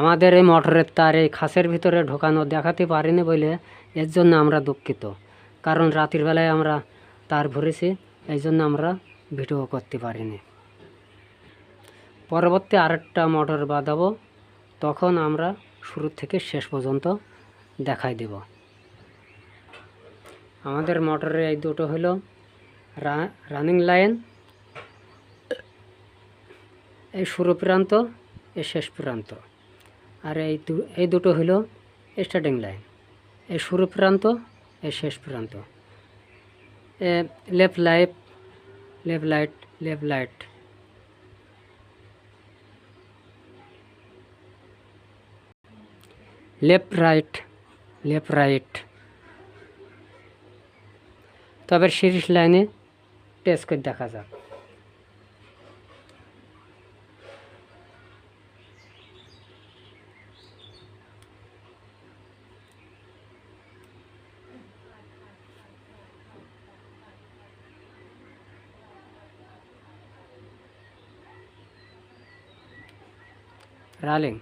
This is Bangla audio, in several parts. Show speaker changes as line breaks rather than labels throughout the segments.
আমাদের এই মোটরের তার এই খাসের ভিতরে ঢোকানো দেখাতে পারিনি বলে এর জন্য আমরা দুঃখিত। কারণ রাতের বেলায় আমরা তার ভরেছি, এই জন্য আমরা ভিডিও করতে পারিনি। পরবর্তী আরেকটা মোটর বাঁধাবো, তখন আমরা শুরু থেকে শেষ পর্যন্ত দেখাই দেব। আমাদের মোটরে এই দুটো হলো রানিং লাইন, এই শুরু প্রান্ত, এই শেষ প্রান্ত। আর এই এই দুটো হলো স্টার্টিং লাইন এই শুরু প্রান্ত এই শেষ প্রান্ত। Left light left light left light left right left right তবে সিরিজ লাইনে টেস্ট করে দেখা যাক। রালিং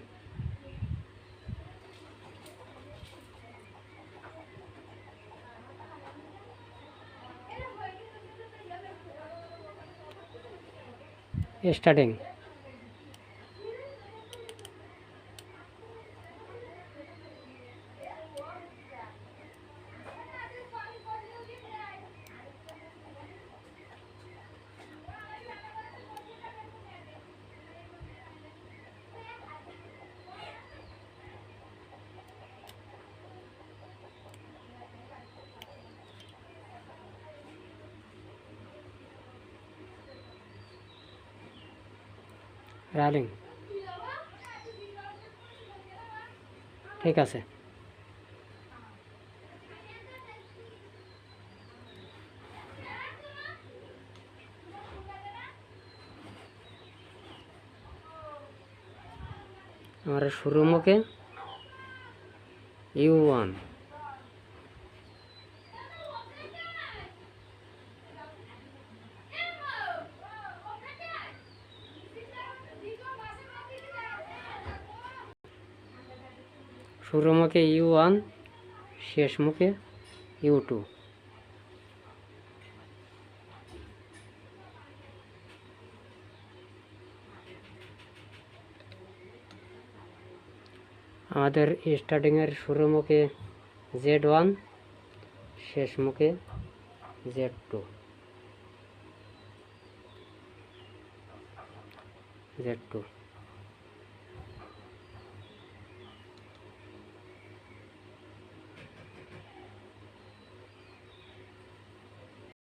স্টার্টিং রালিং ঠিক আছে। আমার শুরু মুখে ইউ ওয়ান শুরু মুখে ইউ ওয়ান শেষ মুখে ইউ টু আমাদের স্টার্টিংয়ের শুরু মুখে জেড ওয়ান শেষ মুখে জেড টু। Z two.